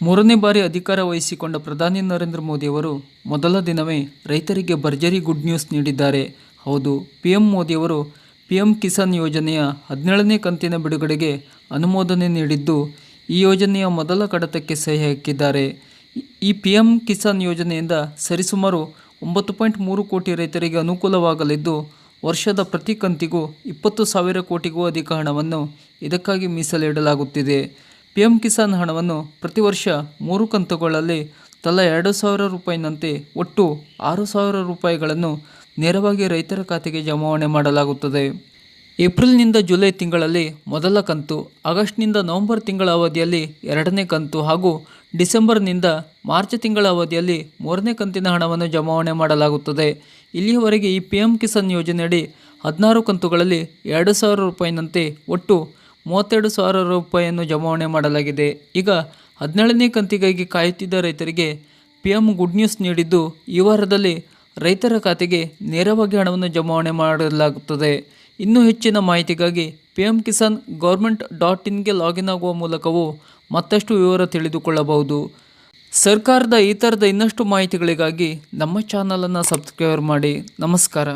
ಮೂರನೇ ಬಾರಿ ಅಧಿಕಾರ ವಹಿಸಿಕೊಂಡ ಪ್ರಧಾನಿ ನರೇಂದ್ರ ಮೋದಿಯವರು ಮೊದಲ ದಿನವೇ ರೈತರಿಗೆ ಭರ್ಜರಿ ಗುಡ್ ನ್ಯೂಸ್ ನೀಡಿದ್ದಾರೆ. ಹೌದು ಪಿ ಎಂ ಮೋದಿಯವರು ಪಿ ಎಂ ಕಿಸಾನ್ ಯೋಜನೆಯ ಹದಿನೇಳನೇ ಕಂತಿನ ಬಿಡುಗಡೆಗೆ ಅನುಮೋದನೆ ನೀಡಿದ್ದು ಈ ಯೋಜನೆಯ ಮೊದಲ ಕಡತಕ್ಕೆ ಸಹಿ ಹಾಕಿದ್ದಾರೆ. ಈ ಪಿ ಎಂ ಕಿಸಾನ್ ಯೋಜನೆಯಿಂದ ಸರಿಸುಮಾರು ಒಂಬತ್ತು ಪಾಯಿಂಟ್ ಮೂರು ಕೋಟಿ ರೈತರಿಗೆ ಅನುಕೂಲವಾಗಲಿದ್ದು, ವರ್ಷದ ಪ್ರತಿ ಕಂತಿಗೂ ಇಪ್ಪತ್ತು ಸಾವಿರ ಕೋಟಿಗೂ ಅಧಿಕ ಹಣವನ್ನು ಇದಕ್ಕಾಗಿ ಮೀಸಲಿಡಲಾಗುತ್ತಿದೆ. ಪಿ ಎಂ ಕಿಸಾನ್ ಹಣವನ್ನು ಪ್ರತಿ ವರ್ಷ ಮೂರು ಕಂತುಗಳಲ್ಲಿ ತಲಾ ಎರಡು ಸಾವಿರ ರೂಪಾಯಿನಂತೆ ಒಟ್ಟು ಆರು ಸಾವಿರ ರೂಪಾಯಿಗಳನ್ನು ನೇರವಾಗಿ ರೈತರ ಖಾತೆಗೆ ಜಮಾವಣೆ ಮಾಡಲಾಗುತ್ತದೆ. ಏಪ್ರಿಲ್ನಿಂದ ಜುಲೈ ತಿಂಗಳಲ್ಲಿ ಮೊದಲ ಕಂತು, ಆಗಸ್ಟ್ನಿಂದ ನವೆಂಬರ್ ತಿಂಗಳ ಅವಧಿಯಲ್ಲಿ ಎರಡನೇ ಕಂತು ಹಾಗೂ ಡಿಸೆಂಬರ್ನಿಂದ ಮಾರ್ಚ್ ತಿಂಗಳ ಅವಧಿಯಲ್ಲಿ ಮೂರನೇ ಕಂತಿನ ಹಣವನ್ನು ಜಮಾವಣೆ ಮಾಡಲಾಗುತ್ತದೆ. ಇಲ್ಲಿಯವರೆಗೆ ಈ ಪಿ ಎಂ ಕಿಸಾನ್ ಯೋಜನೆಯಡಿ ಹದಿನಾರು ಕಂತುಗಳಲ್ಲಿ ಎರಡು ಸಾವಿರ ರೂಪಾಯಿನಂತೆ ಒಟ್ಟು ಮೂವತ್ತೆರಡು ಸಾವಿರ ರೂಪಾಯಿಯನ್ನು ಜಮಾವಣೆ ಮಾಡಲಾಗಿದೆ. ಈಗ ಹದಿನೇಳನೇ ಕಂತಿಗಾಗಿ ಕಾಯುತ್ತಿದ್ದ ರೈತರಿಗೆ ಪಿ ಎಂ ಗುಡ್ ನ್ಯೂಸ್ ನೀಡಿದ್ದು, ಈ ವಾರದಲ್ಲಿ ರೈತರ ಖಾತೆಗೆ ನೇರವಾಗಿ ಹಣವನ್ನು ಜಮಾವಣೆ ಮಾಡಲಾಗುತ್ತದೆ. ಇನ್ನೂ ಹೆಚ್ಚಿನ ಮಾಹಿತಿಗಾಗಿ P M Kisan government dot ಇನ್ಗೆ login ಆಗುವ ಮೂಲಕವೂ ಮತ್ತಷ್ಟು ವಿವರ ತಿಳಿದುಕೊಳ್ಳಬಹುದು. ಸರ್ಕಾರದ ಈ ಥರದ ಇನ್ನಷ್ಟು ಮಾಹಿತಿಗಳಿಗಾಗಿ ನಮ್ಮ ಚಾನಲನ್ನು ಸಬ್ಸ್ಕ್ರೈಬ್ ಮಾಡಿ. ನಮಸ್ಕಾರ.